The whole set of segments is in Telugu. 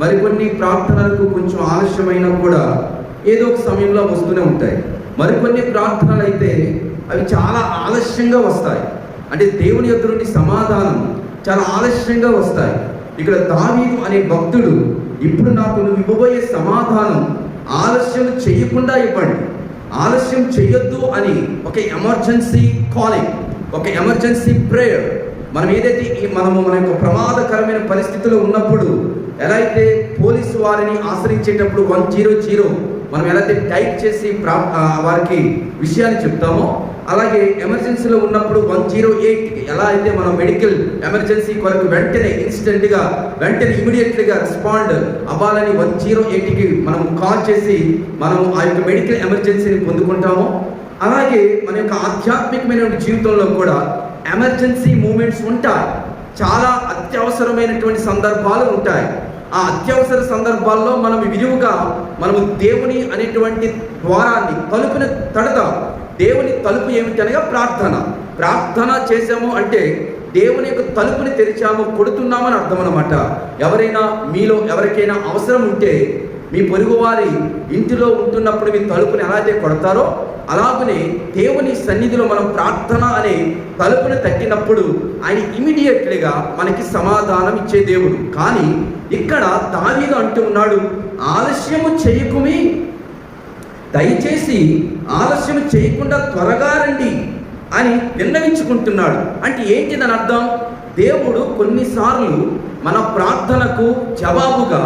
మరికొన్ని ప్రార్థనలకు కొంచెం ఆలస్యమైనా కూడా ఏదో ఒక సమయంలో వస్తూనే ఉంటాయి. మరికొన్ని ప్రార్థనలు అయితే అవి చాలా ఆలస్యంగా వస్తాయి. అంటే దేవుని యొక్క నుండి సమాధానం చాలా ఆలస్యంగా వస్తాయి. ఇక్కడ దావీదు అనే భక్తుడు ఇప్పుడు నాకు నువ్వు ఇవ్వబోయే సమాధానం ఆలస్యం చేయకుండా ఇవ్వండి. ఆలస్యం చేయొద్దు అని ఒక ఎమర్జెన్సీ కాలింగ్ ఒక ఎమర్జెన్సీ ప్రేయర్ మనం ఏదైతే ఈ మనము మన యొక్క ప్రమాదకరమైన పరిస్థితిలో ఉన్నప్పుడు ఎలా అయితే పోలీసు వారిని ఆశ్రయించేటప్పుడు వన్ జీరో జీరో మనం ఎలా అయితే టైప్ చేసి ప్రా వారికి విషయాన్ని చెప్తామో అలాగే ఎమర్జెన్సీలో ఉన్నప్పుడు వన్ జీరో ఎయిట్ ఎలా అయితే మనం మెడికల్ ఎమర్జెన్సీ కొరకు వెంటనే ఇన్స్టెంట్గా వెంటనే ఇమీడియట్లీగా రెస్పాండ్ అవ్వాలని వన్ జీరో ఎయిట్కి మనం కాల్ చేసి మనం ఆ యొక్క మెడికల్ ఎమర్జెన్సీని పొందుకుంటామో అలాగే మన యొక్క ఆధ్యాత్మికమైన జీవితంలో కూడా ఎమర్జెన్సీ మూమెంట్స్ ఉంటాయి. చాలా అత్యవసరమైనటువంటి సందర్భాలు ఉంటాయి. ఆ అత్యవసర సందర్భాల్లో మనం విలువగా మనము దేవుని అనేటువంటి ద్వారాన్ని తలుపుని తడదాం దేవుని తలుపు ఏమిటనగా ప్రార్థన. ప్రార్థన చేసాము అంటే దేవుని యొక్క తలుపుని తెరిచాము కొడుతున్నామని అర్థం అనమాట ఎవరైనా మీలో ఎవరికైనా అవసరం ఉంటే మీ పొరుగువారి ఇంటిలో ఉంటున్నప్పుడు మీ తలుపుని ఎలాగైతే కొడతారో అలాగనే దేవుని సన్నిధిలో మనం ప్రార్థన అనే తలుపుని తట్టినప్పుడు ఆయన ఇమీడియట్లీగా మనకి సమాధానం ఇచ్చే దేవుడు. కానీ ఇక్కడ దావీదు అంటూ ఉన్నాడు ఆలస్యము చేయకుమి. దయచేసి ఆలస్యం చేయకుండా త్వరగా రండి అని విన్నవించుకుంటున్నాడు అంటే ఏంటి దాని అర్థం? దేవుడు కొన్నిసార్లు మన ప్రార్థనకు జవాబుగా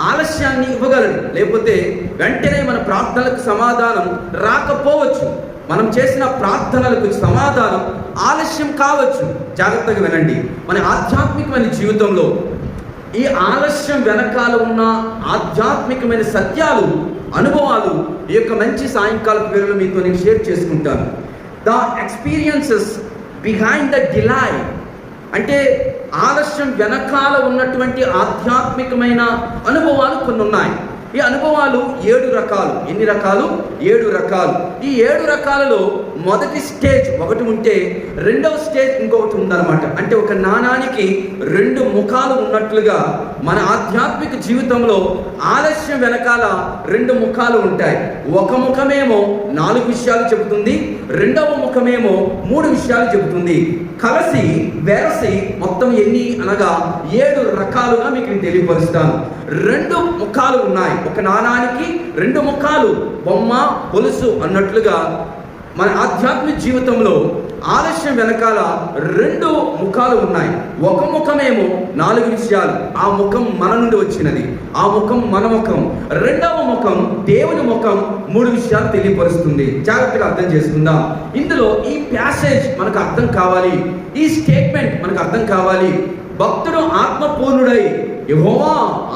ఆలస్యాన్ని ఇవ్వగలడు. లేకపోతే వెంటనే మన ప్రార్థనలకు సమాధానం రాకపోవచ్చు. మనం చేసిన ప్రార్థనలకు సమాధానం ఆలస్యం కావచ్చు. జాగ్రత్తగా వినండి. మన ఆధ్యాత్మికమైన జీవితంలో ఈ ఆలస్యం వెనకాల ఉన్న ఆధ్యాత్మికమైన సత్యాలు అనుభవాలు ఈ యొక్క మంచి సాయంకాల పేరులో మీతో నేను షేర్ చేసుకుంటాను. The experiences behind the delay అంటే ఆలస్యం వెనకాల ఉన్నటువంటి ఆధ్యాత్మికమైన అనుభవాలు కొన్ని ఉన్నాయి ఈ అనుభవాలు ఏడు రకాలు. ఎన్ని రకాలు? ఏడు రకాలు. ఈ ఏడు రకాలలో మొదటి స్టేజ్ ఒకటి ఉంటే రెండవ స్టేజ్ ఇంకొకటి ఉందన్నమాట. అంటే ఒక నాణానికి రెండు ముఖాలు ఉన్నట్లుగా మన ఆధ్యాత్మిక జీవితంలో ఆలస్యం వెనకాల రెండు ముఖాలు ఉంటాయి. ఒక ముఖమేమో నాలుగు విషయాలు చెబుతుంది రెండవ ముఖమేమో మూడు విషయాలు చెబుతుంది. కలసి వెరసి మొత్తం ఎన్ని? అనగా ఏడు రకాలుగా మీకు తెలియపరుస్తాను. రెండు ముఖాలు ఉన్నాయి. ఒక నాణానికి రెండు ముఖాలు బొమ్మ పొలుసు అన్నట్లుగా మన ఆధ్యాత్మిక జీవితంలో ఆలస్యం వెనకాల రెండు ముఖాలు ఉన్నాయి. ఒక ముఖమేమో నాలుగు విషయాలు. ఆ ముఖం మన నుండి వచ్చినది. ఆ ముఖం మన ముఖం. రెండవ ముఖం దేవుని ముఖం మూడు విషయాలు తెలియపరుస్తుంది. జాగ్రత్తగా అర్థం చేసుకుందాం. ఇందులో ఈ ప్యాసేజ్ మనకు అర్థం కావాలి. ఈ స్టేట్మెంట్ మనకు అర్థం కావాలి. భక్తుడు ఆత్మపూర్ణుడై యెహోవా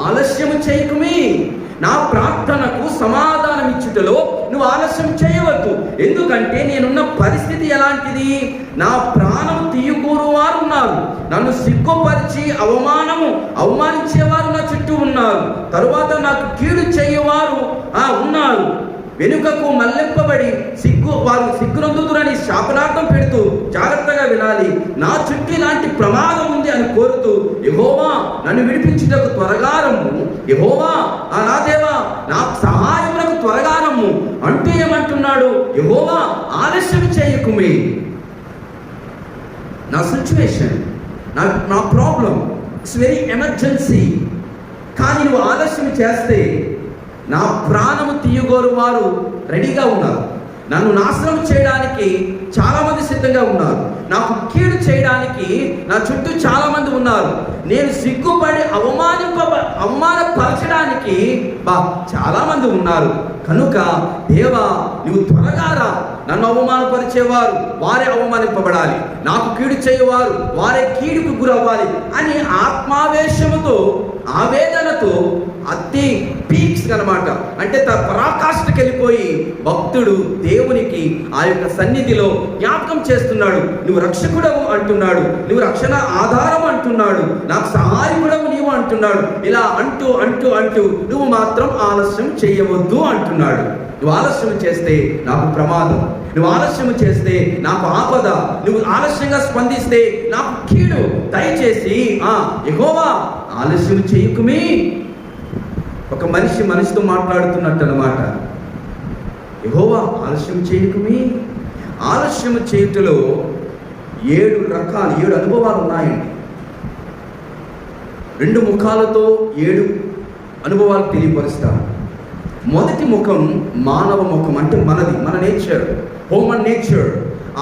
ఆలస్యము చేయకమే. నా ప్రార్థనకు సమాధానం ఇచ్చుటలో నువ్వు ఆలస్యం చేయవద్దు. ఎందుకంటే నేనున్న పరిస్థితి ఎలాంటిది? నా ప్రాణం తీయకూరు వారు ఉన్నారు. నన్ను సిగ్గుపరిచి అవమానము అవమానించేవారు నా చుట్టూ ఉన్నారు. తరువాత నాకు కీడు చేయవారు ఆ ఉన్నారు. వెనుకకు మల్లెంపబడి సిగ్గు వారు సిగ్గునందుతురని శాపనార్థం పెడుతూ జాగ్రత్తగా వినాలి నా చుట్టూ ఇలాంటి ప్రమాదం ఉంది అని కోరుతూ యహోవా నన్ను విడిపించుటకు త్వరగా రమ్ము. యహోవా ఆ నా దేవా నాకు సహాయములకు త్వరగా రమ్ము. అంటూ ఏమంటున్నాడు? యహోవా ఆలస్యం చేయకుమే. నా సిచ్యువేషన్ నా నా ప్రాబ్లం ఇట్స్ వెరీ ఎమర్జెన్సీ కానీ నువ్వు ఆలస్యం చేస్తే నా ప్రాణము తీయగోరు వారు రెడీగా ఉన్నారు. నన్ను నాశనం చేయడానికి చాలామంది సిద్ధంగా ఉన్నారు. నాకు కీడు చేయడానికి నా చుట్టూ చాలామంది ఉన్నారు. నేను సిగ్గుపడి అవమానింప అవమానపరచడానికి బా చాలామంది ఉన్నారు. కనుక దేవా నువ్వు త్వరగా రా. నన్ను అవమానపరిచేవారు వారే అవమానింపబడాలి. నాకు కీడు చేయవారు వారే కీడుకు గురవ్వాలి అని ఆత్మావేశముతో ఆవేదనతో అతి పీక్స్ అనమాట అంటే తన పరాకాష్ఠకి వెళ్ళిపోయి భక్తుడు దేవునికి ఆ యొక్క సన్నిధిలో జ్ఞాపకం చేస్తున్నాడు. నువ్వు రక్షకుడవు అంటున్నాడు. నువ్వు రక్షణ ఆధారం అంటున్నాడు. నాకు సహాయకుడవు నీవు అంటున్నాడు. ఇలా అంటూ అంటూ అంటూ నువ్వు మాత్రం ఆలస్యం చేయవద్దు అంటున్నాడు. నువ్వు ఆలస్యం చేస్తే నాకు ప్రమాదం. నువ్వు ఆలస్యం చేస్తే నాకు ఆపద. నువ్వు ఆలస్యంగా స్పందిస్తే నాకు కీడు. దయచేసి ఆ ఎగోవా ఆలస్యం చేయకుమే. ఒక మనిషి మనిషితో మాట్లాడుతున్నట్టు అనమాట యహోవా ఆలస్యం చేయటమే ఆలస్యం చేయుటలో ఏడు రకాలు ఏడు అనుభవాలు ఉన్నాయండి. రెండు ముఖాలతో ఏడు అనుభవాలు తెలియపరుస్తారు మొదటి ముఖం మానవ ముఖం అంటే మనది మన నేచర్ హోమన్ నేచర్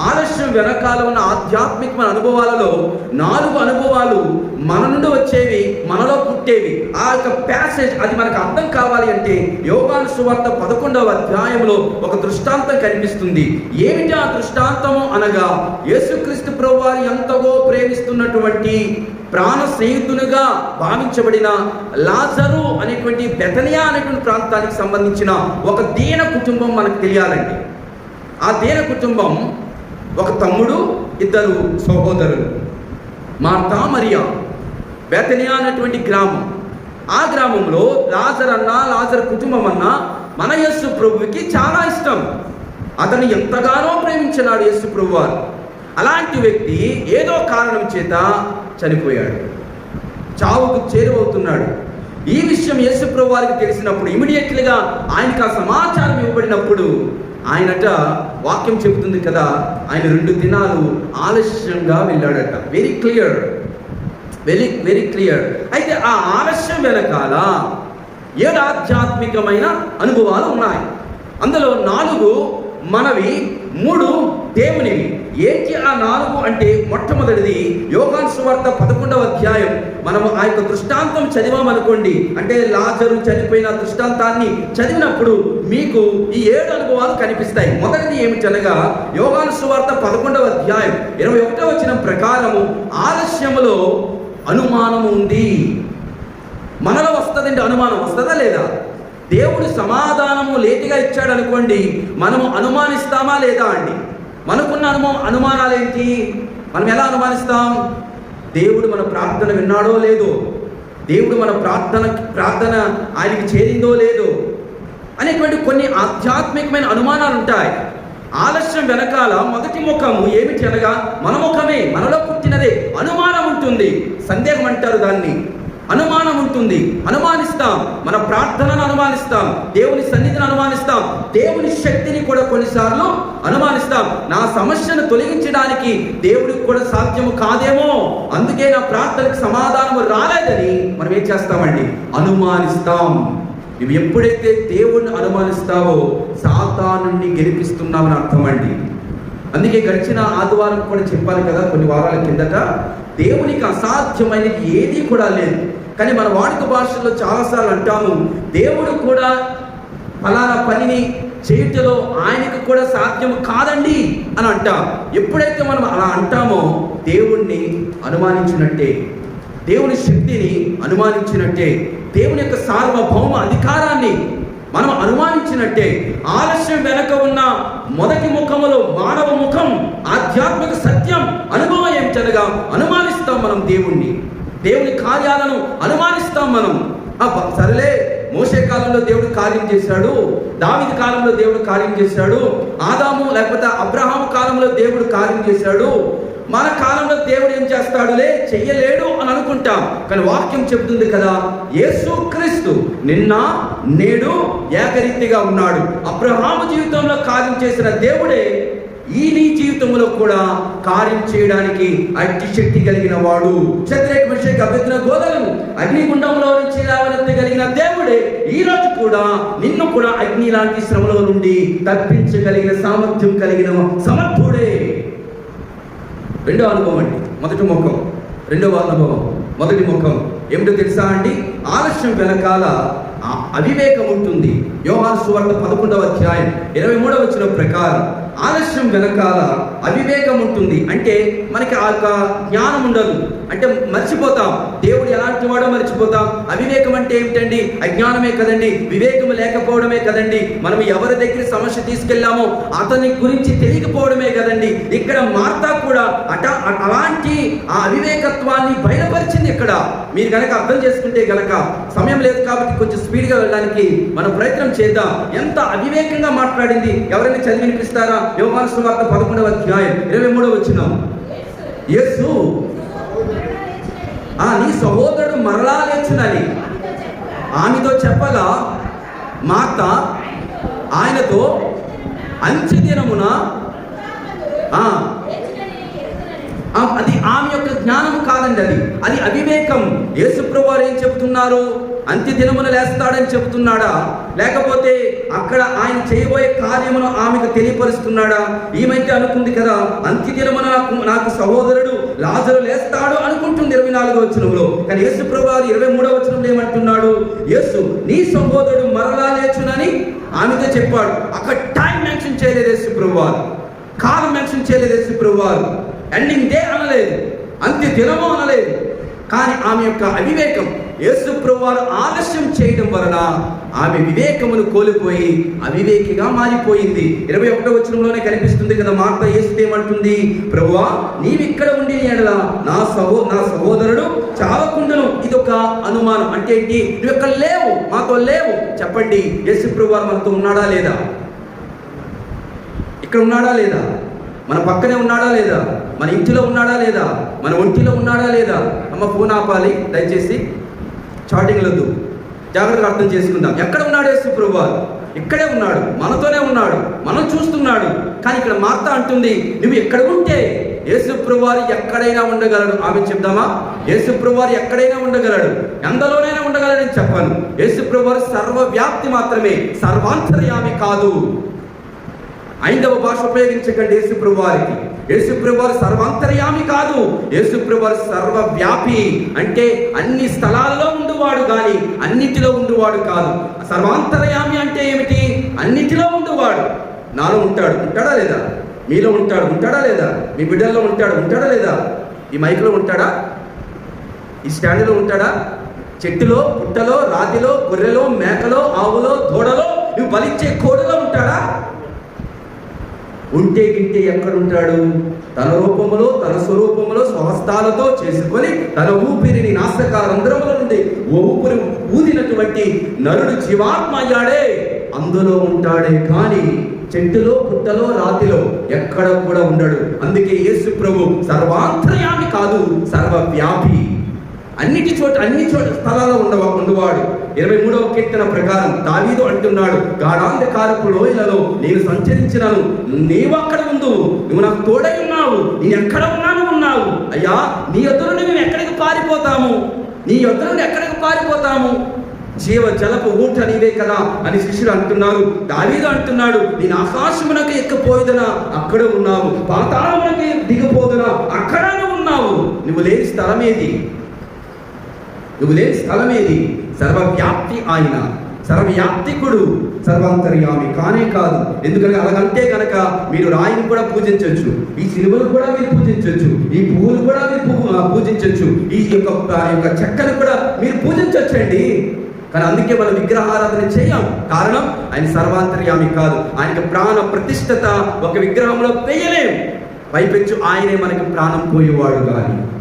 ఆలస్యం వెనకాల ఉన్న ఆధ్యాత్మికమైన అనుభవాలలో నాలుగు అనుభవాలు మన నుండి వచ్చేవి మనలో పుట్టేవి ఆ యొక్క ప్యాసేజ్ అది మనకు అర్థం కావాలి అంటే యోగాను సువార్త పదకొండవ అధ్యాయంలో ఒక దృష్టాంతం కనిపిస్తుంది. ఏమిటి ఆ దృష్టాంతము అనగా యేసుక్రీస్తు ప్రభువారు ఎంతగో ప్రేమిస్తున్నటువంటి ప్రాణ స్నేహితునిగా భావించబడిన లాజరు అనేటువంటి బెతనియా అనేటువంటి ప్రాంతానికి సంబంధించిన ఒక దీన కుటుంబం మనకు తెలియాలండి. ఆ దీన కుటుంబం ఒక తమ్ముడు ఇద్దరు సహోదరులు. మార్తా మరియా. బెతనియా అనేటువంటి గ్రామం. ఆ గ్రామంలో లాజర్ అన్న లాజర్ కుటుంబం అన్న మన యేసు ప్రభువుకి చాలా ఇష్టం. అతను ఎంతగానో ప్రేమించినాడు యేసు ప్రభు వారు అలాంటి వ్యక్తి ఏదో కారణం చేత చనిపోయాడు. చావుకు చేరువవుతున్నాడు. ఈ విషయం యేసుప్రభు వారికి తెలిసినప్పుడు ఇమీడియట్లీగా ఆయనకు ఆ సమాచారం ఇవ్వబడినప్పుడు ఆయనట వాక్యం చెబుతుంది కదా ఆయన రెండు దినాలు ఆలస్యంగా వెళ్ళాడట. Very clear very very clear అయితే ఆ ఆలస్యం వెనకాల ఏడు ఆధ్యాత్మికమైన అనుభవాలు ఉన్నాయి. అందులో నాలుగు మనవి మూడు దేవునివి. ఏంటి ఆ నాలుగు అంటే మొట్టమొదటిది యోగాన్ సువార్త పదకొండవ అధ్యాయం. మనము ఆ యొక్క దృష్టాంతం చదివామనుకోండి అంటే లాజరు చనిపోయిన దృష్టాంతాన్ని చదివినప్పుడు మీకు ఈ ఏడు అనుభవాలు కనిపిస్తాయి. మొదటిది ఏమిటనగా యోగాన్ సువార్త పదకొండవ అధ్యాయం ఇరవై ఒకటో వచ్చిన ప్రకారము ఆలస్యములో అనుమానము ఉంది. మనలో వస్తుందండి అనుమానం. వస్తుందా లేదా? దేవుడు సమాధానము లేటుగా ఇచ్చాడు అనుకోండి మనము అనుమానిస్తామా లేదా అండి? మనకున్న అనుమా అనుమానాలు ఏంటి మనం ఎలా అనుమానిస్తాం? దేవుడు మన ప్రార్థన విన్నాడో లేదో? దేవుడు మన ప్రార్థన ప్రార్థన ఆయనకి చేరిందో లేదో? అనేటువంటి కొన్ని ఆధ్యాత్మికమైన అనుమానాలు ఉంటాయి ఆలస్యం వెనకాల మొదటి ముఖము ఏమిటి అనగా మన ముఖమే మనలో పుట్టినదే అనుమానం ఉంటుంది సందేహం అంటారు దాన్ని. అనుమానం ఉంటుంది. అనుమానిస్తాం. మన ప్రార్థనను అనుమానిస్తాం. దేవుని సన్నిధిని అనుమానిస్తాం. దేవుని శక్తిని కూడా కొన్నిసార్లు అనుమానిస్తాం. నా సమస్యను తొలగించడానికి దేవుడికి కూడా సాధ్యము కాదేమో. అందుకే నా ప్రార్థనకు సమాధానము రాలేదని మనం ఏం చేస్తామండి? అనుమానిస్తాం. ఇవి ఎప్పుడైతే దేవుణ్ణి అనుమానిస్తావో సాతానుని గెలిపిస్తున్నామని అర్థమండి. అందుకే గడిచిన ఆదివారం కూడా చెప్పాను కదా కొన్ని వారాల కిందట దేవునికి అసాధ్యమైనది ఏదీ కూడా లేదు. కానీ మన వాడుక భాషల్లో చాలాసార్లు అంటాము దేవుడు కూడా ఫలానా పనిని చేయటలో ఆయనకు కూడా సాధ్యం కాదండి అని అంటాం. ఎప్పుడైతే మనం అలా అంటామో దేవుణ్ణి అనుమానించినట్టే దేవుని శక్తిని అనుమానించినట్టే దేవుని యొక్క సార్వభౌమ అధికారాన్ని మనం అనుమానించినట్టే ఆలస్యం వెనక ఉన్న మొదటి ముఖములో మానవ ముఖం ఆధ్యాత్మిక సత్యం అనుభవం ఏమిటనగా అనుమానిస్తాం మనం దేవుణ్ణి. దేవుని కార్యాలను అనుమానిస్తాం మనం. సరేలే మోసే కాలంలో దేవుడు కార్యం చేశాడు దావిది కాలంలో దేవుడు కార్యం చేశాడు ఆదాము లేకపోతే అబ్రహాము కాలంలో దేవుడు కార్యం చేశాడు మన కాలంలో దేవుడు ఏం చేస్తాడులే? చెయ్యలేడు అని అనుకుంటాం. కానీ వాక్యం చెబుతుంది కదా యేసు క్రీస్తు నిన్న నేడు ఏకరీతిగా ఉన్నాడు. అబ్రహాము జీవితంలో కార్యం చేసిన దేవుడే ఈ నీ జీవితంలో కూడా కార్యం చేయడానికి అట్టి శక్తి కలిగిన వాడు. చంద్రేక విషయ అభ్యర్థిన గోదలను అగ్నిగుండంలో నుంచి లేవనెత్తగలిగిన దేవుడే ఈ రోజు కూడా నిన్ను కూడా అగ్ని లాంటి శ్రమలో నుండి తప్పించగలిగిన సామర్థ్యం కలిగిన సమర్థుడే. రెండో అనుభవం అండి. మొదటి ముఖం. రెండవ అనుభవం. మొదటి ముఖం. ఏమిటో తెలుసా అండి? ఆలస్యం వెనకాల అవివేకం ఉంటుంది. యోహాను సువార్త పదకొండవ అధ్యాయం ఇరవై మూడవ వచ్చిన ప్రకారం ఆలస్యం వెనకాల అవివేకం ఉంటుంది. అంటే మనకి ఆ యొక్క జ్ఞానం ఉండదు. అంటే మర్చిపోతాం. దేవుడు ఎలాంటి వాడో మర్చిపోతాం. అవివేకం అంటే ఏమిటండి? అజ్ఞానమే కదండి. వివేకం లేకపోవడమే కదండి. మనం ఎవరి దగ్గర సమస్య తీసుకెళ్ళామో అతని గురించి తెలియకపోవడమే కదండి. ఇక్కడ మార్తా కూడా అట అలాంటి ఆ అవివేకత్వాన్ని బయలుపరిచింది ఇక్కడ. మీరు కనుక అర్థం చేసుకుంటే గనక సమయం లేదు కాబట్టి కొంచెం స్పీడ్గా వెళ్ళడానికి మనం ప్రయత్నం చేద్దాం. ఎంత అవివేకంగా మాట్లాడింది? ఎవరైనా చదివి వినిపిస్తారా? యోగాను వార్త పదకొండవ అధ్యాయం ఇరవై మూడవ వచ్చినాం యేసు నీ సహోదరుడు మరలా లేచునని ఆమెతో చెప్పగా మాత ఆయనతో అంచె దినమున అది ఆమె యొక్క జ్ఞానం కాదండి అది. అది అవివేకం. యేసుప్రభు వారు ఏం చెబుతున్నారు? అంత్య దినమున లేస్తాడని చెబుతున్నాడా? లేకపోతే అక్కడ ఆయన చేయబోయే కార్యమును ఆమెకు తెలియపరుస్తున్నాడా? ఈమైతే అనుకుంది కదా అంత్య దినమున నాకు నాకు సహోదరుడు లాజరు లేస్తాడు అనుకుంటుంది ఇరవై నాలుగో వచనంలో. కానీ యేసు ప్రభు ఇరవై మూడో వచనంలో ఏమంటున్నాడు? యేసు నీ సహోదరుడు మరలా లేచునని ఆమెతో చెప్పాడు. అక్కడ టైం మెన్షన్ చేయలేదు యేసు ప్రభు కాలం మెన్షన్ చేయలేదు యేసు ప్రభు వారు ఎండింగ్ డే అనలేదు అంత్య దినము అనలేదు. కానీ ఆమె యొక్క అవివేకం యేసు ప్రభువారు ఆలస్యం చేయడం వలన ఆమె వివేకమును కోల్పోయి అవివేకిగా మారిపోయింది. ఇరవై ఒకటో వచనంలోనే కనిపిస్తుంది కదా మాట యేసు ఏమంటుంది? ప్రభువా నీవిక్కడ ఉండి ఎడలా నా సహో నా సహోదరుడు చావకుండను. ఇది ఒక అనుమానం. అంటే ఏంటి? నువ్వు ఇక్కడ లేవు? మాతో లేవు. చెప్పండి యేసు ప్రభువారు మనతో ఉన్నాడా లేదా? ఇక్కడ ఉన్నాడా లేదా? మన పక్కనే ఉన్నాడా లేదా? మన ఇంటిలో ఉన్నాడా లేదా? మన ఒంటిలో ఉన్నాడా లేదా? అమ్మ ఫోన్ ఆపాలి దయచేసి చాటింగ్ వద్దు. జాగ్రత్తగా అర్థం చేసుకుందాం. ఎక్కడ ఉన్నాడు యేసు ప్రభువారు ఇక్కడే ఉన్నాడు మనతోనే ఉన్నాడు మనం చూస్తున్నాడు. కానీ ఇక్కడ మార్త అంటుంది నువ్వు ఎక్కడ ఉంటే యేసుప్రువారు ఎక్కడైనా ఉండగలడు? ఆమె చెప్దామా? యేసుప్రువారు ఎక్కడైనా ఉండగలడు. ఎందలోనైనా ఉండగలడని చెప్పాను. యేసుప్రువారు సర్వవ్యాప్తి మాత్రమే సర్వాంతర్యామి కాదు. ఐదవ భాష ఉపయోగించకండి యేసుప్రభు వారికి యేసుప్రభు వారు సర్వాంతర్యామి కాదు. యేసుప్రభు వారు సర్వవ్యాపి. అంటే అన్ని స్థలాల్లో ఉండువాడు కానీ అన్నిటిలో ఉండువాడు కాదు. సర్వాంతర్యామి అంటే ఏమిటి? అన్నిటిలో ఉండువాడు. నాలో ఉంటాడు. ఉంటాడా లేదా? మీలో ఉంటాడు. ఉంటాడా లేదా? మీ బిడ్డల్లో ఉంటాడు. ఉంటాడా లేదా? ఈ మైక్లో ఉంటాడా? ఈ స్టాండ్లో ఉంటాడా? చెట్టులో పుట్టలో రాతిలో గొర్రెలో మేకలో ఆవులో దూడలో నువ్వు బలిచ్చే కోడలో ఉంటాడా? ఉంటే గింటే ఎక్కడుంటాడు? తన రూపములో తన స్వరూపములో స్వహస్తాలతో చేసుకొని తన ఊపిరిని నాశకారంధ్రముల నుండి ఊపిరి ఊదినటువంటి నరుడు జీవాత్మ అయ్యాడే. అందులో ఉంటాడే కానీ చెట్టులో పుట్టలో రాతిలో ఎక్కడ కూడా ఉండడు. అందుకే యేసు ప్రభు సర్వాంతర్యామి కాదు సర్వవ్యాపి. అన్నిటి చోట అన్ని చోట స్థలాల్లో ఉండవా ఉండవాడు. ఇరవై మూడవ కీర్తన ప్రకారం దావీదు అంటున్నాడు గాఢాంధకారపు లోయలలో నేను సంచరించినాను నీవు అక్కడ ఉండు నువ్వు నాకు తోడై ఉన్నావు నేను ఎక్కడ ఉన్నాను ఉన్నావు. అయ్యా నీ ఎదురు నుండి మేము ఎక్కడికి పారిపోతాము? నీ ఎదురు నుండి ఎక్కడికి పారిపోతాము? జీవ జలపు ఊట నీవే కదా అని శిష్యులు అంటున్నారు. దావీదు అంటున్నాడు నేను ఆకాశమునకు ఎక్కపోదునా? అక్కడ ఉన్నావు. పాతాళమునకు దిగిపోదునా? అక్కడ ఉన్నావు. నువ్వు లేని స్థలం ఏది నువ్వు లేని స్థలం ఏది సర్వవ్యాప్తి ఆయన. సర్వవ్యాప్తికుడు సర్వాంతర్యామి. కానే కాదు. ఎందుకంటే అలాగంటే కనుక మీరు రాయిని కూడా పూజించవచ్చు. ఈ సిలువను కూడా మీరు పూజించవచ్చు. ఈ పువ్వులు కూడా మీరు పూజించవచ్చు. ఈ యొక్క ఆ యొక్క చెక్కను కూడా మీరు పూజించవచ్చండి. కానీ అందుకే మనం విగ్రహారాధన చేయం. కారణం ఆయన సర్వాంతర్యామి కాదు. ఆయనకి ప్రాణ ప్రతిష్టత ఒక విగ్రహంలో వేయలేం. పైపెచ్చు ఆయనే మనకి ప్రాణం పోయేవాడు కానీ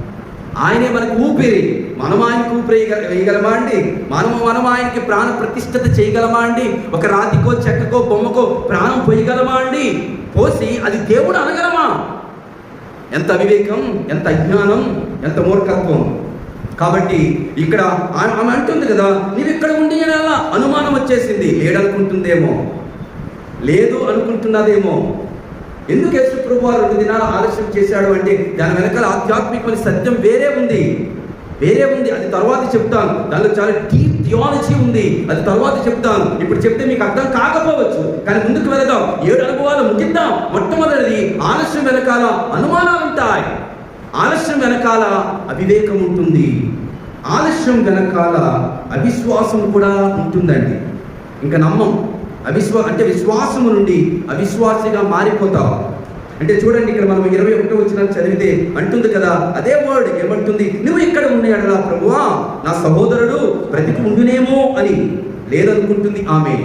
ఆయనే మనకు ఊపిరి. మనం ఆయనకు ఊపిరి వేయగలమా అండి? మనం మనం ఆయనకి ప్రాణ ప్రతిష్టత చేయగలమా అండి? ఒక రాతికో చెక్కకో బొమ్మకో ప్రాణం పోయగలమా అండి? పోసి అది దేవుడు అనగలమా? ఎంత అవివేకం ఎంత అజ్ఞానం ఎంత మూర్ఖత్వం. కాబట్టి ఇక్కడ ఆమె అంటుంది కదా నీవు ఇక్కడ ఉండి అలా అనుమానం వచ్చేసింది. లేడనుకుంటుందేమో. లేదు అనుకుంటున్నదేమో. ఎందుకు యేసు ప్రభు వారు రెండు దినాలు ఆలస్యం చేశాడు అంటే దాని వెనకాల ఆధ్యాత్మికమైన సత్యం వేరే ఉంది. వేరే ఉంది. అది తర్వాత చెప్తాను. దానిలో చాలా డీప్ థియాలజీ ఉంది. అది తర్వాత చెప్తాను. ఇప్పుడు చెప్తే మీకు అర్థం కాకపోవచ్చు. కానీ ముందుకు వెళదాం. ఏడు అనుభవాలు ముగిద్దాం. మొట్టమొదటిది ఆలస్యం వెనకాల అనుమానాలు ఉంటాయి. ఆలస్యం వెనకాల అవివేకం ఉంటుంది. ఆలస్యం వెనకాల అవిశ్వాసం కూడా ఉంటుందండి. ఇంకా నమ్మం. అవిశ్వా అంటే విశ్వాసము నుండి అవిశ్వాసిగా మారిపోతావు. అంటే చూడండి ఇక్కడ మనం ఇరవై ఒకటో వచ్చిన చదివితే అంటుంది కదా అదే వర్డ్ ఏమంటుంది? నువ్వు ఇక్కడ ఉన్నాడరా ప్రభువా నా సహోదరుడు బ్రతికి ఉండునేమో అని లేదనుకుంటుంది ఆమె.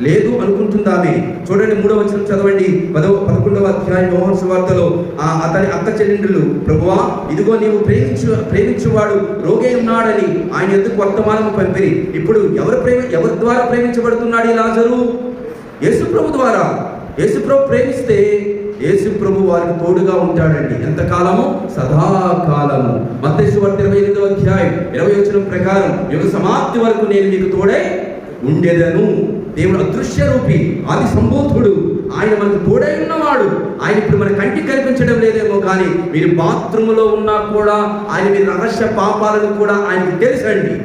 లేదు అనుకుంటుంది ఆమె చూడండి మూడవ వచనం చదవండి. పదవ పదకొండవ అధ్యాయం మోహన్ సువార్తలో ఆ అతని అక్క చెల్లెండ్రులు ప్రభువా ఇదిగో నీవు ప్రేమించు ప్రేమించువాడు రోగే ఉన్నాడని ఆయన ఎందుకు వర్తమానము పంపిరి? ఇప్పుడు ఎవరు ప్రేమ ఎవరి ద్వారా ప్రేమించబడుతున్నాడు ఈ లాజరు? యేసు ప్రభు ద్వారా. యేసు ప్రభు ప్రేమిస్తే యేసు ప్రభు వారికి తోడుగా ఉంటాడండి. ఎంతకాలము? సదాకాలము. మత్తేశ్వర ఇరవై ఎనిమిదవ అధ్యాయం ఇరవై వచ్చిన ప్రకారం యుగ సమాప్తి వరకు నేను మీకు తోడై ఉండేదను. దేవుడు అదృశ్య రూపి ఆది సంబోధుడు. ఆయన మనకు తోడై ఉన్నవాడు. ఆయన ఇప్పుడు మన కంటికి కనిపించడం లేదేమో కానీ మీరు బాత్రూంలో ఉన్నా కూడా ఆయన మీ రహస్య పాపాలను కూడా ఆయనకు తెలుసండి.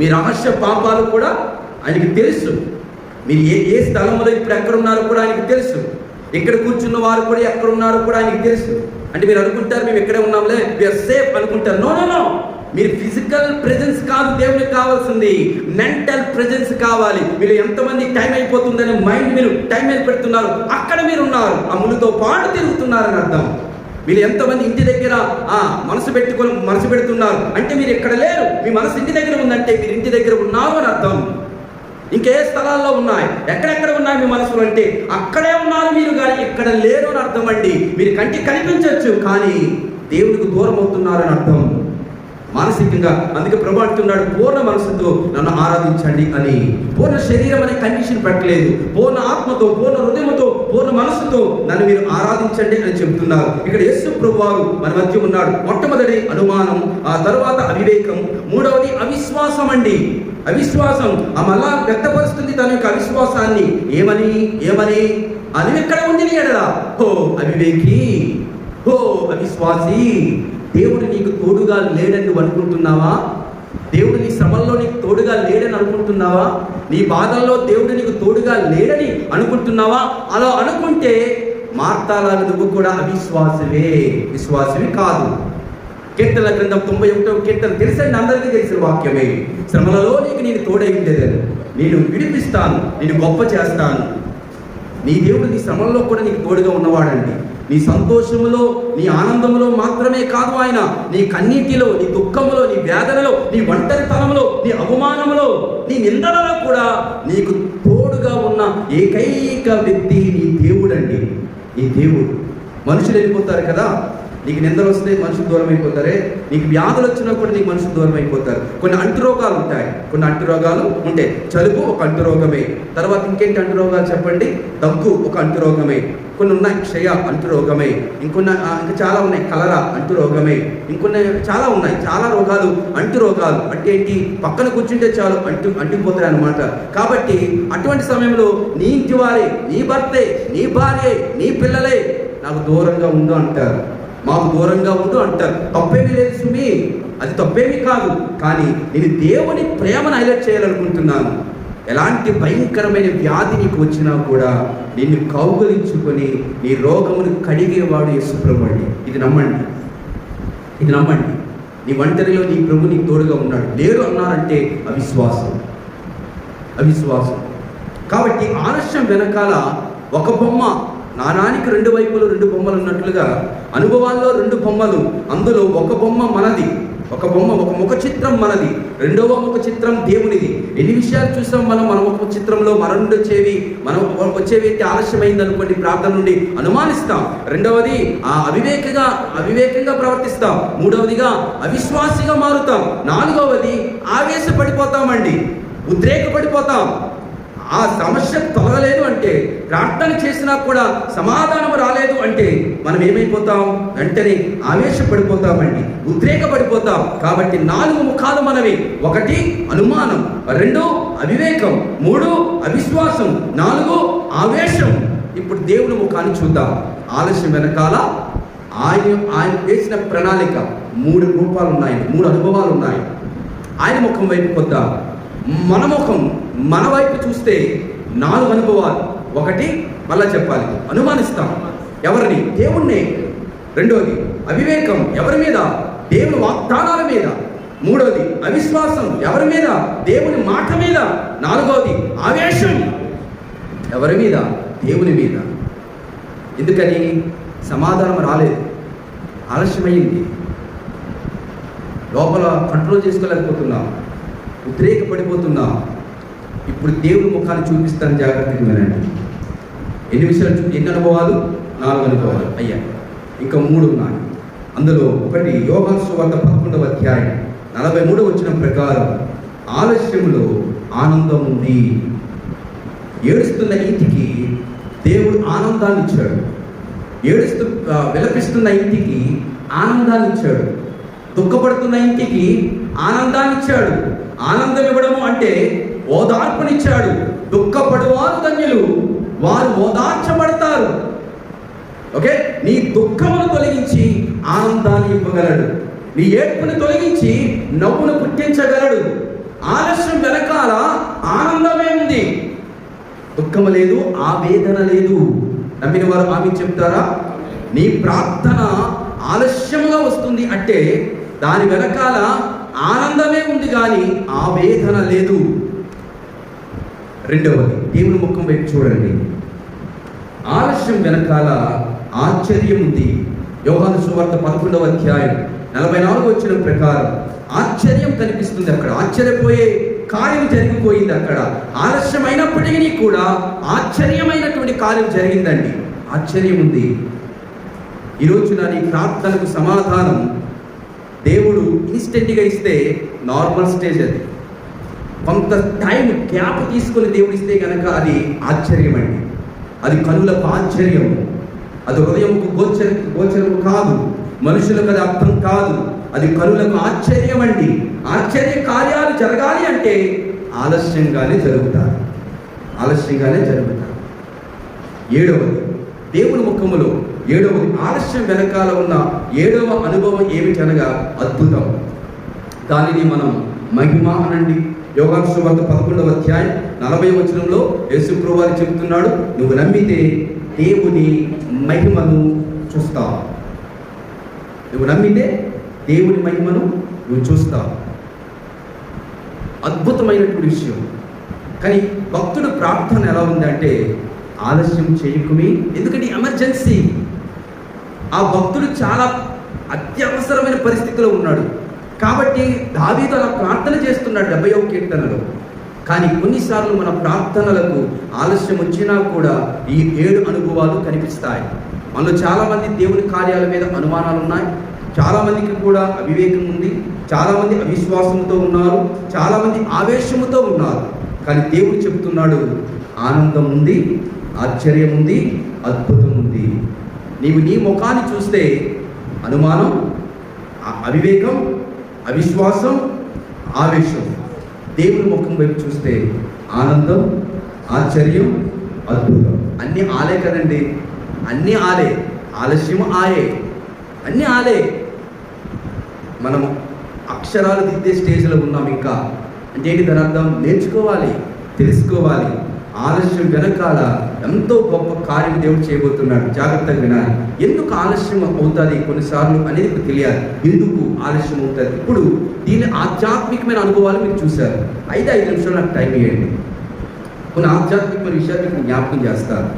మీ రహస్య పాపాలు కూడా ఆయనకి తెలుసు. మీరు ఏ ఏ స్థలంలో ఇప్పుడు ఎక్కడున్నారో కూడా ఆయనకి తెలుసు. ఇక్కడ కూర్చున్న వారు కూడా ఎక్కడున్నారో కూడా ఆయనకి తెలుసు. అంటే మీరు అనుకుంటారు మేము ఇక్కడే ఉన్నాంలే. వీఆర్ సేఫ్ అనుకుంటారు. నో నో నో మీరు ఫిజికల్ ప్రెజెన్స్ కాదు దేవునికి కావాల్సింది. మెంటల్ ప్రెజెన్స్ కావాలి. మీరు ఎంతమంది టైం అయిపోతుందని మైండ్ మీరు టైం మీద పెడుతున్నారు. అక్కడ మీరు ఉన్నారు. ఆ మునితో పాటు తిరుగుతున్నారని అర్థం. మీరు ఎంతమంది ఇంటి దగ్గర ఆ మనసు పెట్టుకొని మనసు పెడుతున్నారు. అంటే మీరు ఇక్కడ లేరు. మీ మనసు ఇంటి దగ్గర ఉందంటే మీరు ఇంటి దగ్గర ఉన్నారు అని అర్థం. ఇంకే స్థలాల్లో ఉన్నాయి. ఎక్కడెక్కడ ఉన్నాయి మీ మనసులో అంటే అక్కడే ఉన్నారు మీరు కానీ ఇక్కడ లేరు అని అర్థం అండి. మీరు కంటికి కనిపించవచ్చు కానీ దేవుడికి దూరం అవుతున్నారని అర్థం. మానసికంగా అందుకే ప్రభు అంటున్నాడు పూర్ణ మనసుతో నన్ను ఆరాధించండి అని. పూర్ణ శరీరం అనే కండిషన్ పెట్టలేదు. పూర్ణ ఆత్మతో పూర్ణ హృదయంతో పూర్ణ మనసుతో నన్ను మీరు ఆరాధించండి అని చెబుతున్నారు ఇక్కడ యేసు ప్రభు వారు మన మధ్య ఉన్నాడు. మొట్టమొదటి అనుమానం ఆ తర్వాత అవివేకం మూడవది అవిశ్వాసం అండి అవిశ్వాసం ఆ మళ్ళా వ్యక్తపరుస్తుంది తన యొక్క అవిశ్వాసాన్ని. ఏమని? ఏమని? అది ఎక్కడ ఉంది నీ ఎడల? హో అవివేకి. హో అవిశ్వాసి. దేవుడు నీకు తోడుగా లేడని నువ్వు అనుకుంటున్నావా? దేవుడు నీ శ్రమల్లో నీకు తోడుగా లేడని అనుకుంటున్నావా? నీ బాధల్లో దేవుడు నీకు తోడుగా లేడని అనుకుంటున్నావా? అలా అనుకుంటే మార్తాలాగా నువ్వు కూడా అవిశ్వాసమే. విశ్వాసమే కాదు. కీర్తన గ్రంథం తొంభై ఒకటో కీర్తన తెలిసండి అందరికీ తెలిసిన వాక్యమే. శ్రమలలో నీకు నేను తోడై ఉండేదని. నేను విడిపిస్తాను. నేను గొప్ప చేస్తాను. నీ దేవుడు నీ శ్రమంలో కూడా నీకు తోడుగా ఉన్నవాడండి. నీ సంతోషములో నీ ఆనందములో మాత్రమే కాదు ఆయన. నీ కన్నీటిలో నీ దుఃఖములో నీ వేదనలో నీ ఒంటరితనంలో నీ అవమానములో నీ నిందలలో కూడా నీకు తోడుగా ఉన్న ఏకైక వ్యక్తి నీ దేవుడండి. నీ దేవుడు. మనుషులు వెళ్ళిపోతారు కదా? నీకు నిందలు వస్తే మనుషులు దూరం అయిపోతారే నీకు వ్యాధులు వచ్చినా కూడా నీకు మనుషులు దూరం అయిపోతారు కొన్ని అంటురోగాలు ఉంటాయి. కొన్ని అంటురోగాలు ఉంటాయి చలుపు ఒక అంటురోగమే. తర్వాత ఇంకేంటి అంటురోగాలు చెప్పండి? దగ్గు ఒక అంటురోగమే. కొన్ని ఉన్నాయి క్షయ అంటురోగమే. ఇంకొన్న ఇంకా చాలా ఉన్నాయి కలరా అంటురోగమే. ఇంకొన్ని చాలా ఉన్నాయి చాలా రోగాలు అంటురోగాలు. అంటే ఏంటి? పక్కన కూర్చుంటే చాలు అంటు అంటుకుపోతాయి అనమాట కాబట్టి అటువంటి సమయంలో నీ ఇంటి వారే నీ భర్తే నీ భార్యే నీ పిల్లలే నాకు దూరంగా ఉండు అంటారు. మాకు దూరంగా ఉండు అంటారు. తప్పేమీ లేదు సుమి. అది తప్పేమీ కాదు. కానీ నేను దేవుని ప్రేమను హైలైట్ చేయాలనుకుంటున్నాను. ఎలాంటి భయంకరమైన వ్యాధి నీకు వచ్చినా కూడా నిన్ను కౌగలించుకొని నీ రోగమును కడిగేవాడు యేసుప్రభు అండి ఇది నమ్మండి. ఇది నమ్మండి. నీ ఒంటరిలో నీ ప్రభు నీకు తోడుగా ఉన్నాడు. లేరు అన్నారంటే అవిశ్వాసం. అవిశ్వాసం. కాబట్టి ఆలస్యం వెనకాల ఒక బొమ్మ నాణానికి రెండు వైపులు రెండు బొమ్మలు ఉన్నట్లుగా అనుభవాల్లో రెండు బొమ్మలు అందులో ఒక బొమ్మ మనది ఒక బొమ్మ ఒక ముఖ చిత్రం మనది రెండవ ముఖ చిత్రం దేవునిది. ఎన్ని విషయాలు చూసాం మనం? మన ముఖ చిత్రంలో మరణుడు వచ్చేవి మనం వచ్చేవి అయితే ఆలస్యమైంది అనుకోండి ప్రార్థన నుండి అనుమానిస్తాం. రెండవది ఆ అవివేకగా అవివేకంగా ప్రవర్తిస్తాం. మూడవదిగా అవిశ్వాసిగా మారుతాం. నాలుగవది ఆవేశపడిపోతామండి ఉద్రేకపడిపోతాం. ఆ సమస్య తొలగలేదు అంటే ప్రార్థన చేసినా కూడా సమాధానం రాలేదు అంటే మనం ఏమైపోతాం? వెంటనే ఆవేశపడిపోతామండి ఉద్రేకపడిపోతాం. కాబట్టి నాలుగు ముఖాలు మనవి. ఒకటి అనుమానం. రెండు అవివేకం. మూడు అవిశ్వాసం. నాలుగు ఆవేశం. ఇప్పుడు దేవుని ముఖాన్ని చూద్దాం. ఆలస్యం వెనకాల ఆయన ఆయన వేసిన ప్రణాళిక. మూడు రూపాలు ఉన్నాయి మూడు అనుభవాలు ఉన్నాయి ఆయన ముఖం వైపు కొద్దాం. మన ముఖం. మన వైపు చూస్తే నాలుగు అనుభవాలు. ఒకటి మళ్ళా చెప్పాలి. అనుమానిస్తాం. ఎవరిని? దేవుణ్ణి. రెండోది అవివేకం ఎవరి మీద? దేవుని వాగ్దానాల మీద. మూడోది అవిశ్వాసం ఎవరి మీద? దేవుని మాట మీద. నాలుగోది ఆవేశం ఎవరి మీద? దేవుని మీద. ఎందుకని? సమాధానం రాలేదు. ఆలస్యమైంది. లోపల కంట్రోల్ చేసుకోలేకపోతున్నాం. ఉద్రేకపడిపోతున్నాం. ఇప్పుడు దేవుని ముఖాన్ని చూపిస్తాను జాగ్రత్తగా వినండి. ఎన్ని విషయాలు చూ ఎన్ని అనుభవాలు? నాలుగు అనుభవాలు. అయ్యా ఇంకా మూడు ఉన్నాయి. అందులో ఒకటి యోగా సువార్త పదకొండవ అధ్యాయం నలభై మూడు వచ్చిన ప్రకారం ఆలస్యంలో ఆనందం ఉంది. ఏడుస్తున్న ఇంటికి దేవుడు ఆనందాన్ని ఇచ్చాడు. ఏడుస్తూ విలపిస్తున్న ఇంటికి ఆనందాన్ని ఇచ్చాడు. దుఃఖపడుతున్న ఇంటికి ఆనందాన్ని ఇచ్చాడు. ఆనందం ఇవ్వడము అంటే ఓదార్పునిచ్చాడు. దుఃఖపడువారు ధన్యులు. వారు ఓదార్చబడతారు. ఓకే? నీ దుఃఖమును తొలగించి ఆనందాన్ని ఇవ్వగలడు. నీ ఏడ్పుని తొలగించి నవ్వును పుట్టించగలడు. ఆలస్యం వెనకాల ఆనందమే ఉంది. దుఃఖము లేదు ఆవేదన లేదు. నమ్మిన వారు ఆమె చెప్తారా? నీ ప్రార్థన ఆలస్యముగా వస్తుంది అంటే దాని వెనకాల ఆనందమే ఉంది కానీ ఆవేదన లేదు. రెండవది దేవుని ముఖం వైపు చూడండి. ఆలస్యం వెనకాల ఆశ్చర్యం ఉంది. యోహాను సువార్త పదకొండవ అధ్యాయం నలభై నాలుగు వచ్చిన ప్రకారం ఆశ్చర్యం కనిపిస్తుంది అక్కడ. ఆశ్చర్యపోయే కార్యం జరిగిపోయింది అక్కడ. ఆలస్యమైనప్పటికీ కూడా ఆశ్చర్యమైనటువంటి కార్యం జరిగిందండి. ఆశ్చర్యం ఉంది. ఈరోజు నా నీ ప్రార్థనకు సమాధానం దేవుడు ఇన్స్టెంట్గా ఇస్తే నార్మల్ స్టేజ్ అది. కొంత టైం గ్యాప్ తీసుకొని దేవుడు ఇస్తే కనుక అది ఆశ్చర్యం అండి అది కనులకు ఆశ్చర్యం. అది హృదయంకు గోచర గోచరము కాదు. మనుషులకు అది అర్థం కాదు. అది కనులకు ఆశ్చర్యం అండి ఆశ్చర్య కార్యాలు జరగాలి అంటే ఆలస్యంగానే జరుగుతారు. ఆలస్యంగానే జరుగుతారు. ఏడవది దేవుని ముఖములో ఏడవది ఆలస్యం వెనకాల ఉన్న ఏడవ అనుభవం ఏమిటనగా అద్భుతం. దానిని మనం మహిమ అనండి. యోగాను వార్త పదకొండవ అధ్యాయం నలభై వచనంలో యేసు ప్రభువారు చెబుతున్నాడు నువ్వు నమ్మితే దేవుని మహిమను చూస్తావు. నువ్వు నమ్మితే దేవుని మహిమను నువ్వు చూస్తావు. అద్భుతమైనటువంటి విషయం. కానీ భక్తుడు ప్రార్థన ఎలా ఉందంటే ఆలస్యం చేయకుమి ఎందుకంటే ఎమర్జెన్సీ. ఆ భక్తుడు చాలా అత్యవసరమైన పరిస్థితిలో ఉన్నాడు. కాబట్టి దావీదు అలా ప్రార్థన చేస్తున్నాడు డెబ్బై ఒక కీర్తనలో. కానీ కొన్నిసార్లు మన ప్రార్థనలకు ఆలస్యం వచ్చినా కూడా ఈ ఏడు అనుభవాలు కనిపిస్తాయి. మనలో చాలామంది దేవుని కార్యాల మీద అనుమానాలు ఉన్నాయి చాలామందికి కూడా అవివేకం ఉంది. చాలామంది అవిశ్వాసంతో ఉన్నారు. చాలామంది ఆవేశముతో ఉన్నారు. కానీ దేవుడు చెప్తున్నాడు ఆనందం ఉంది ఆశ్చర్యం ఉంది అద్భుతం ఉంది. నీవు నీ ముఖాన్ని చూస్తే అనుమానం అవివేకం అవిశ్వాసం ఆవేశం. దేవుని ముఖం వైపు చూస్తే ఆనందం ఆశ్చర్యం అద్భుతం. అన్నీ ఆలే కదండి. అన్నీ ఆలే. ఆలస్యం ఆయే అన్నీ ఆలే. మనము అక్షరాలు దిద్దే స్టేజ్లో ఉన్నాం ఇంకా. అంటే ఏంటి దాని అర్థం? నేర్చుకోవాలి తెలుసుకోవాలి. ఆలస్యం వెనకాల ఎంతో గొప్ప కార్యం దేవుడు చేయబోతున్నాడు. జాగ్రత్తగా వినాలి. ఎందుకు ఆలస్యం అవుతుంది కొన్నిసార్లు అనేది తెలియాలి. ఎందుకు ఆలస్యం అవుతుంది? ఇప్పుడు దీని ఆధ్యాత్మికమైన అనుభవాలు మీరు చూశారు. అయితే ఐదు నిమిషాలు నాకు టైం ఇవ్వండి. కొన్ని ఆధ్యాత్మికమైన విషయాలు మీకు జ్ఞాపకం చేస్తారు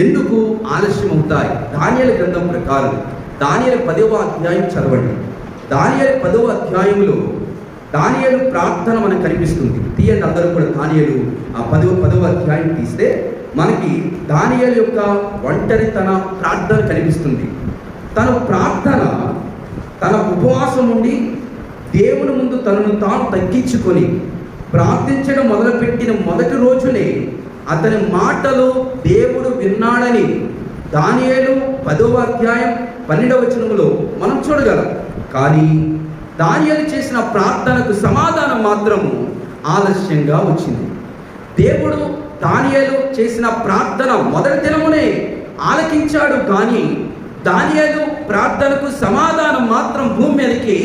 ఎందుకు ఆలస్యం అవుతాయి? ధాన్యాల గ్రంథం ప్రకారం దానియల పదవ అధ్యాయం చదవండి. దానియల పదవ అధ్యాయంలో దానియలు ప్రార్థన మనకు కనిపిస్తుంది. తీయండి అందరూ కూడా దానియలు ఆ పదవ పదవ అధ్యాయం తీస్తే మనకి దానియల్ యొక్క ఒంటరితన ప్రార్థన కనిపిస్తుంది తన ప్రార్థన తన ఉపవాసం ఉండి దేవుని ముందు తనను తాను తగ్గించుకొని ప్రార్థించడం మొదలుపెట్టిన మొదటి రోజునే అతని మాటలు దేవుడు విన్నాడని దానియేలు పదవ అధ్యాయం పన్నెండవ వచనములో మనం చూడగలం. కానీ దానియలు చేసిన ప్రార్థనకు సమాధానం మాత్రము ఆలస్యంగా వచ్చింది. దేవుడు దానియేలు చేసిన ప్రార్థన మొదటి దినమునే ఆలకించాడు కానీ దానియేలు ప్రార్థనకు సమాధానం మాత్రం భూమి మీదకి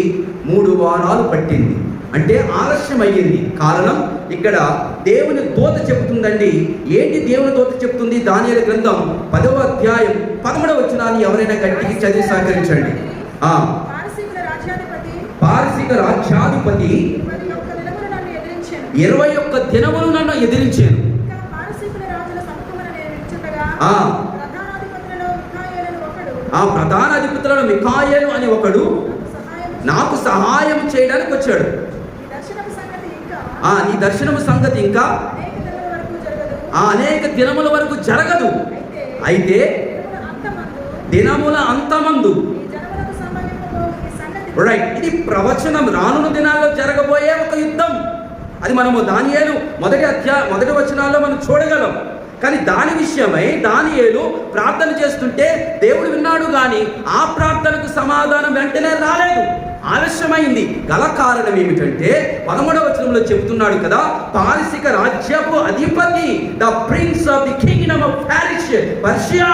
మూడు వారాలు పట్టింది. అంటే ఆలస్యం అయ్యింది కారణం ఇక్కడ దేవుని దోత చెబుతుందండి. ఏంటి దేవుని దోత చెప్తుంది దానియేలు గ్రంథం పదవ అధ్యాయం పదమూడవ వచనాన్ని ఎవరైనా గట్టికి చదివి సహకరించండి. పారసిక రాజ్యాధిపతి మరి ఒక్క నిలబడి నన్ను ఎదిరించాను ఇరవై ఒక్క దినములు నన్ను ఎదిరించాను ఆ. ప్రధాన అధిపతులను మికాయేలు అని ఒకడు నాకు సహాయం నాకు సహాయం చేయడానికి వచ్చాడు. ఆ నీ దర్శనము సంగతి ఇంకా? అనేక దినముల వరకు జరగదు. ఆ అనేక దినముల వరకు జరగదు. అయితే దినముల అంతమందు రైట్ ఇది ప్రవచనం రానున్న దినాల్లో జరగబోయే ఒక యుద్ధం. అది మనము దానియేలు మొదటి అధ్యా మొదటి వచనాల్లో మనం చూడగలం. కానీ దాని విషయమై దానియేలు ప్రార్థన చేస్తుంటే దేవుడు విన్నాడు కానీ ఆ ప్రార్థనకు సమాధానం వెంటనే రాలేదు. ఆలస్యమైంది. గల కారణం ఏమిటంటే పదమూడవ వచనంలో చెబుతున్నాడు కదా పారసిక రాజ్యపు అధిపతి the prince of the kingdom of Paris Persia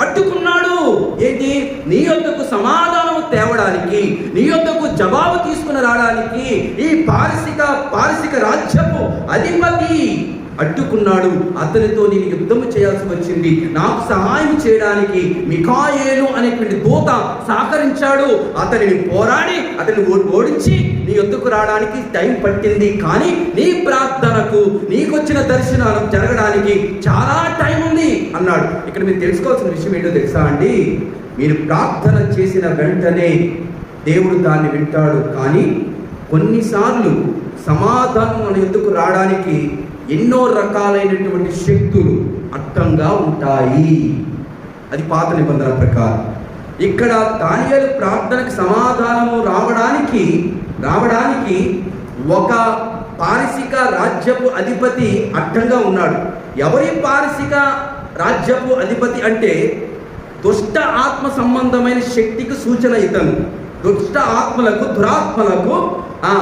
అడ్డుకున్నాడు. ఏంటి? నీ యొక్కకు సమాధానం తేవడానికి నీ యొక్కకు జవాబు తీసుకుని రావడానికి ఈ పారసిక పారసిక రాజ్యపు అధిపతి అడ్డుకున్నాడు. అతనితో నేను యుద్ధము చేయాల్సి వచ్చింది. నాకు సహాయం చేయడానికి మికాయేలు అనేటువంటి దూత సహకరించాడు. అతనిని పోరాడి అతన్ని ఓడించి నీ యుద్ధకు రావడానికి టైం పట్టింది. కానీ నీ ప్రార్థనకు నీకొచ్చిన దర్శనాలు జరగడానికి చాలా టైం ఉంది అన్నాడు. ఇక్కడ మీరు తెలుసుకోవాల్సిన విషయం ఏంటో తెలుసా అండి? మీరు ప్రార్థన చేసిన వెంటనే దేవుడు దాన్ని వింటాడు. కానీ కొన్నిసార్లు సమాధానం మన ఎందుకు రావడానికి ఎన్నో రకాలైనటువంటి శక్తులు అడ్డంగా ఉంటాయి. అది పాత నిబంధన ప్రకారం. ఇక్కడ దానియేలు ప్రార్థనకు సమాధానము రావడానికి రావడానికి ఒక పారిసిక రాజ్యపు అధిపతి అడ్డంగా ఉన్నాడు. ఎవరి పారిసిక రాజ్యపు అధిపతి అంటే దుష్ట ఆత్మ సంబంధమైన శక్తికి సూచన ఇతను. దుష్ట ఆత్మలకు దురాత్మలకు ఆ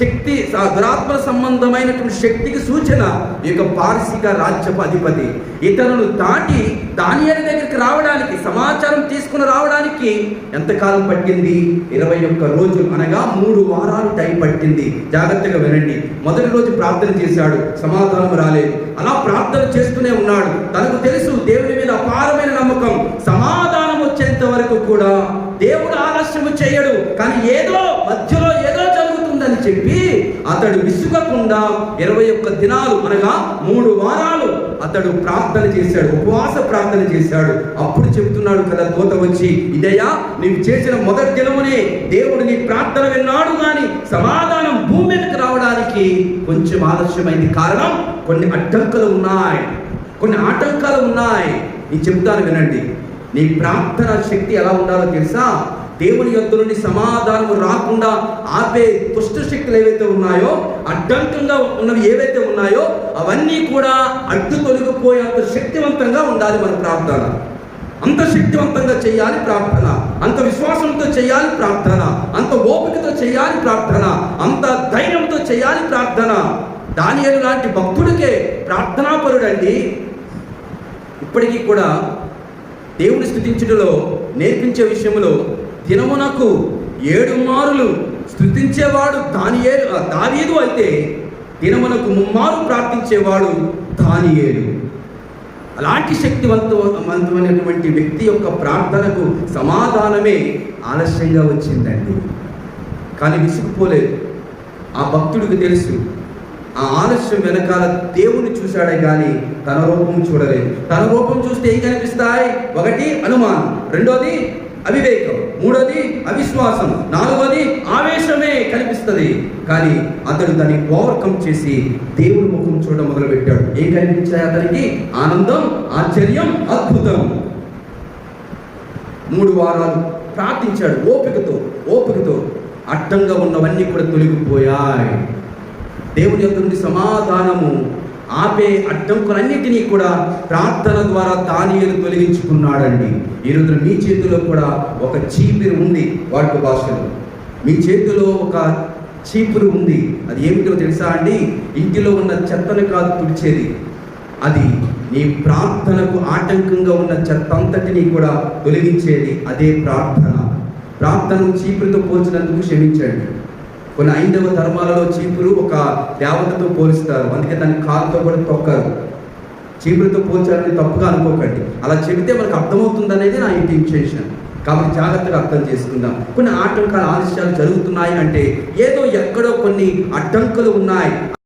శక్తి ఆ దురాత్మ సంబంధమైనటువంటి శక్తికి సూచన ఈ యొక్క పారసిక రాజ్యపు అధిపతి. ఇతరులను దాటి దానియాల దగ్గరికి రావడానికి సమాచారం తీసుకుని రావడానికి ఎంతకాలం పట్టింది? ఇరవై ఒక్క రోజులు అనగా మూడు వారాలు టైం పట్టింది. జాగ్రత్తగా వినండి. మొదటి రోజు ప్రార్థన చేశాడు సమాధానం రాలేదు. అలా ప్రార్థన చేస్తూనే ఉన్నాడు. తనకు తెలుసు దేవుని మీద అపారమైన నమ్మకం. సమాధానం వరకు కూడా దేవుడు ఆలస్యము చేయడు. కానీ ఏదో మధ్యలో ఏదో జరుగుతుందని చెప్పి అతడు విసుగకుండా ఇరవై ఒక్క దినాలు అనగా మూడు వారాలు అతడు ప్రార్థన చేశాడు ఉపవాస ప్రార్థన చేశాడు. అప్పుడు చెప్తున్నాడు కదా దూత వచ్చి ఇదయ్యా నీవు చేసిన మొదటి దినమునే దేవుడు నీ ప్రార్థన విన్నాడు కానీ సమాధానం భూమి మీదకి రావడానికి కొంచెం ఆలస్యమైంది. కారణం కొన్ని అడ్డంకులు ఉన్నాయి. కొన్ని ఆటంకాలు ఉన్నాయి. నేను చెప్తాను వినండి. నీ ప్రార్థన శక్తి ఎలా ఉండాలో తెలుసా? దేవుని యొక్క నుండి సమాధానం రాకుండా ఆపే దుష్ట శక్తులు ఏవైతే ఉన్నాయో అడ్డంకంగా ఉన్నవి ఏవైతే ఉన్నాయో అవన్నీ కూడా అడ్డు తొలగిపోయేంత శక్తివంతంగా ఉండాలి మన ప్రార్థన. అంత శక్తివంతంగా చేయాలి ప్రార్థన. అంత విశ్వాసంతో చేయాలి ప్రార్థన. అంత ఓపికతో చేయాలి ప్రార్థన. అంత ధైర్యంతో చేయాలి ప్రార్థన. దాని లాంటి భక్తుడికే ప్రార్థనాపరుడండి. ఇప్పటికీ కూడా దేవుని స్థుతించుటలో నేర్పించే విషయంలో దినమునకు ఏడు మారులు స్థుతించేవాడు దానియేలు దానియేదు అయితే దినమునకు ముమ్మారు ప్రార్థించేవాడు దానియేలు. అలాంటి శక్తివంతమైనటువంటి వ్యక్తి యొక్క ప్రార్థనకు సమాధానమే ఆలస్యంగా వచ్చిందండి. కానీ విసుగుపోలేదు. ఆ భక్తుడికి తెలుసు ఆ ఆలస్యం వెనకాల దేవుని చూశాడే కానీ తన రూపం చూడలేదు. తన రూపం చూస్తే ఏం కనిపిస్తాయి? ఒకటి అనుమానం రెండోది అవివేకం మూడోది అవిశ్వాసం నాలుగోది ఆవేశమే కనిపిస్తుంది. కానీ అతడు దాన్ని ఓవర్కమ్ చేసి దేవుని ముఖం చూడడం మొదలుపెట్టాడు. ఏం కనిపించాయి అతనికి? ఆనందం ఆశ్చర్యం అద్భుతం. మూడు వారాలు ప్రార్థించాడు ఓపికతో ఓపికతో. అడ్డంగా ఉన్నవన్నీ కూడా తొలగిపోయాయి. దేవుని యొక్క నుండి సమాధానము ఆపే అడ్డంకులన్నిటినీ కూడా ప్రార్థన ద్వారా దానియలు తొలగించుకున్నాడండి. ఈరోజు మీ చేతిలో కూడా ఒక చీపిరి ఉంది వాడుక భాషలో. మీ చేతిలో ఒక చీపురు ఉంది. అది ఏమిటో తెలుసా అండి? ఇంటిలో ఉన్న చెత్తను కాదు తుడిచేది. అది నీ ప్రార్థనకు ఆటంకంగా ఉన్న చెత్త అంతటినీ కూడా తొలగించేది అదే ప్రార్థన. ప్రార్థనను చీపురుతో పోల్చినందుకు క్షమించండి. కొన్ని ఐదవ ధర్మాలలో చీపురు ఒక దేవతతో పోలిస్తారు. అందుకే దాన్ని కాలుతో కూడా తొక్కరు. చీపురుతో పోల్చాలని తప్పుగా అనుకోకండి. అలా చెబితే మనకు అర్థమవుతుంది అనేది నా ఇంటెన్షన్ కాబట్టి జాగ్రత్తగా అర్థం చేసుకుందాం. కొన్ని ఆటంకాలు ఆలస్యాలు జరుగుతున్నాయి అంటే ఏదో ఎక్కడో కొన్ని అడ్డంకులు ఉన్నాయి.